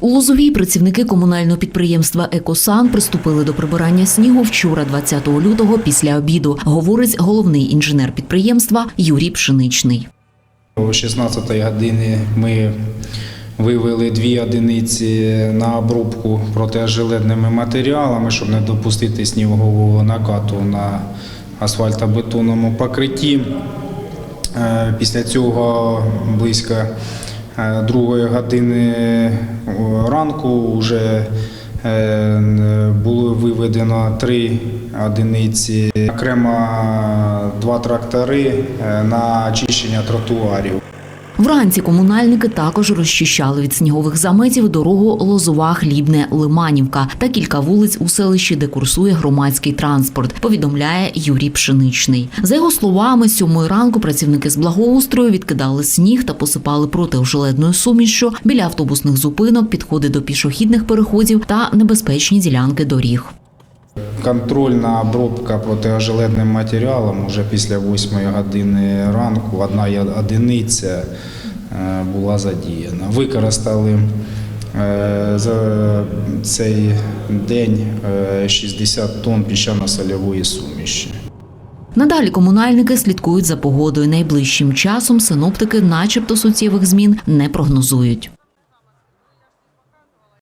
У Лозовій працівники комунального підприємства Екосан приступили до прибирання снігу вчора, 20 лютого, після обіду, говорить головний інженер підприємства Юрій Пшеничний. О 16 годині ми вивели дві одиниці на обробку протижилетними матеріалами, щоб не допустити снігового накату на асфальтобетонному покритті. Е, Після цього близько другої години е, ранку вже е, було виведено три одиниці, окремо два трактори е, на очищення тротуарів. Вранці комунальники також розчищали від снігових заметів дорогу Лозова, Хлібне, Лиманівка та кілька вулиць у селищі, де курсує громадський транспорт. Повідомляє Юрій Пшеничний. За його словами, сьомої ранку працівники з благоустрою відкидали сніг та посипали протижилетною сумішшю біля автобусних зупинок, підходи до пішохідних переходів та небезпечні ділянки доріг. Контрольна обробка протиожеледним матеріалом вже після 8 години ранку одна одиниця е, була задіяна. Використали е, за цей день е, 60 тонн піщано-сольової суміші. Надалі комунальники слідкують за погодою. Найближчим часом синоптики, начебто, суттєвих змін не прогнозують.